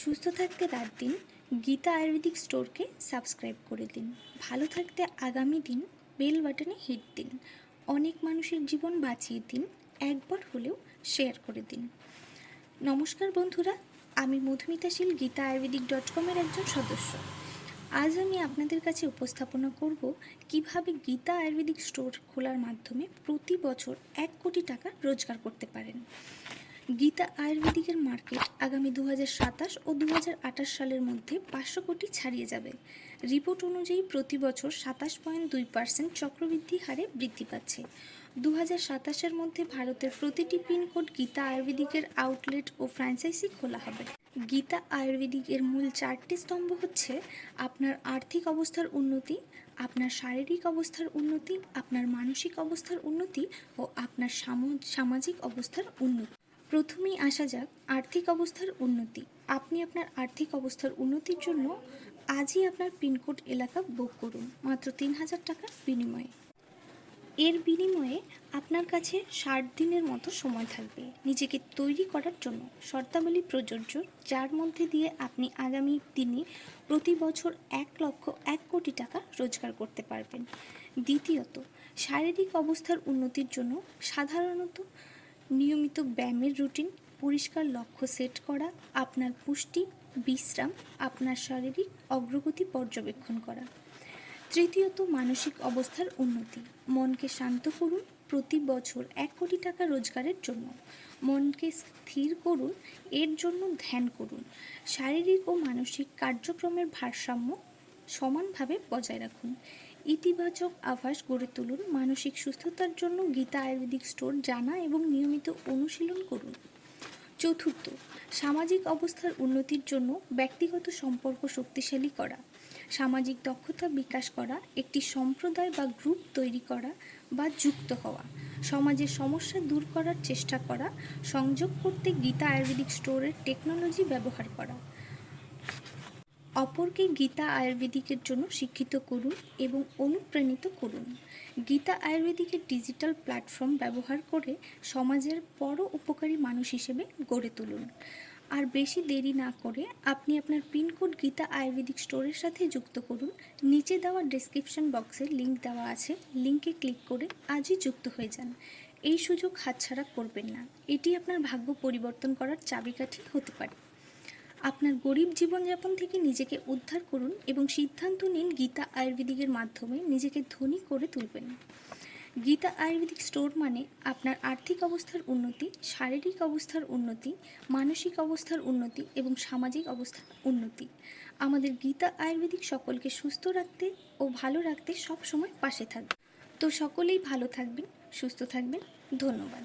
সুস্থ থাকতে রাত দিন, গীতা আয়ুর্বেদিক স্টোরকে সাবস্ক্রাইব করে দিন। ভালো থাকতে আগামী দিন, বেল বাটনে হিট দিন। অনেক মানুষের জীবন বাঁচিয়ে দিন, একবার হলেও শেয়ার করে দিন। নমস্কার বন্ধুরা, আমি মধুমিতাশীল গীতা আয়ুর্বেদিক ডট কমের একজন সদস্য। আজ আমি আপনাদের কাছে উপস্থাপনা করব কীভাবে গীতা আয়ুর্বেদিক স্টোর খোলার মাধ্যমে প্রতি বছর এক কোটি টাকা রোজগার করতে পারেন। গীতা আয়ুর্বেদিকের মার্কেট আগামী দু সাতাশ ও দু হাজার আঠাশ সালের মধ্যে পাঁচশো কোটি ছাড়িয়ে যাবে। রিপোর্ট অনুযায়ী প্রতি বছর সাতাশ পয়েন্ট দুই পার্সেন্ট চক্রবৃদ্ধি হারে বৃদ্ধি পাচ্ছে। দু সাতাশের মধ্যে ভারতের প্রতিটি পিনকোড গীতা আয়ুর্বেদিকের আউটলেট ও ফ্র্যাঞ্চাইজি খোলা হবে। গীতা আয়ুর্বেদিকের মূল চারটি স্তম্ভ হচ্ছে আপনার আর্থিক অবস্থার উন্নতি, আপনার শারীরিক অবস্থার উন্নতি, আপনার মানসিক অবস্থার উন্নতি ও আপনার সামো- সামাজিক অবস্থার উন্নতি। প্রথমেই আসা যাক আর্থিক অবস্থার উন্নতি। আপনি আপনার আর্থিক অবস্থার উন্নতির জন্য আজই আপনার পিনকোড এলাকা বুক করুন, মাত্র তিন হাজার টাকার বিনিময়ে। এর বিনিময়ে আপনার কাছে ষাট দিনের মতো সময় থাকবে নিজেকে তৈরি করার জন্য। শর্তাবলী প্রযোজ্য, যার মধ্যে দিয়ে আপনি আগামী দিনে প্রতি বছর এক লক্ষ এক কোটি টাকা রোজগার করতে পারবেন। দ্বিতীয়ত, শারীরিক অবস্থার উন্নতির জন্য সাধারণত নিয়মিত ব্যায়ামের রুটিন, পরিষ্কার লক্ষ্য সেট করা, আপনার পুষ্টি, বিশ্রাম, আপনার শারীরিক অগ্রগতি পর্যবেক্ষণ করা। তৃতীয়ত, মানসিক অবস্থার উন্নতি। মনকে শান্ত করুন, প্রতি বছর এক কোটি টাকা রোজগারের জন্য। মনকে স্থির করুন, এর জন্য ধ্যান করুন। শারীরিক ও মানসিক কার্যক্রমের ভারসাম্য সমানভাবে বজায় রাখুন। ইতিবাচক আভাস গড়ে তুলুন। মানসিক সুস্থতার জন্য গীতা আয়ুর্বেদিক স্টোর জানা এবং নিয়মিত অনুশীলন করুন। চতুর্থ, সামাজিক অবস্থার উন্নতির জন্য ব্যক্তিগত সম্পর্ক শক্তিশালী করা। সামাজিক দক্ষতা বিকাশ করা, একটি সম্প্রদায় বা গ্রুপ তৈরি করা বা যুক্ত হওয়া। সমাজের সমস্যা দূর করার চেষ্টা করা। সংযোগ করতে গীতা আয়ুর্বেদিক স্টোরের টেকনোলজি ব্যবহার করা। অপরকে গীতা আয়ুর্বেদিকের জন্য শিক্ষিত করুন এবং অনুপ্রাণিত করুন। গীতা আয়ুর্বেদিকের ডিজিটাল প্ল্যাটফর্ম ব্যবহার করে সমাজের বড় উপকারী মানুষ হিসেবে গড়ে তুলুন। আর বেশি দেরি না করে আপনি আপনার পিনকোড গীতা আয়ুর্বেদিক স্টোরের সাথে যুক্ত করুন। নিচে দেওয়া ডেসক্রিপশন বক্সে লিংক দেওয়া আছে। লিঙ্কে ক্লিক করে আজই যুক্ত হয়ে যান। এই সুযোগ হাতছাড়া করবেন না। এটি আপনার ভাগ্য পরিবর্তন করার চাবিকাঠি হতে পারে। আপনার গরিব জীবনযাপন থেকে নিজেকে উদ্ধার করুন এবং সিদ্ধান্ত নিন গীতা আয়ুর্বেদিকের মাধ্যমে নিজেকে ধনী করে তুলবেন। গীতা আয়ুর্বেদিক স্টোর মানে আপনার আর্থিক অবস্থার উন্নতি, শারীরিক অবস্থার উন্নতি, মানসিক অবস্থার উন্নতি এবং সামাজিক অবস্থার উন্নতি। আমাদের গীতা আয়ুর্বেদিক সকলকে সুস্থ রাখতে ও ভালো রাখতে সব সময় পাশে থাকবে তো সকলেই ভালো থাকবেন, সুস্থ থাকবেন। ধন্যবাদ।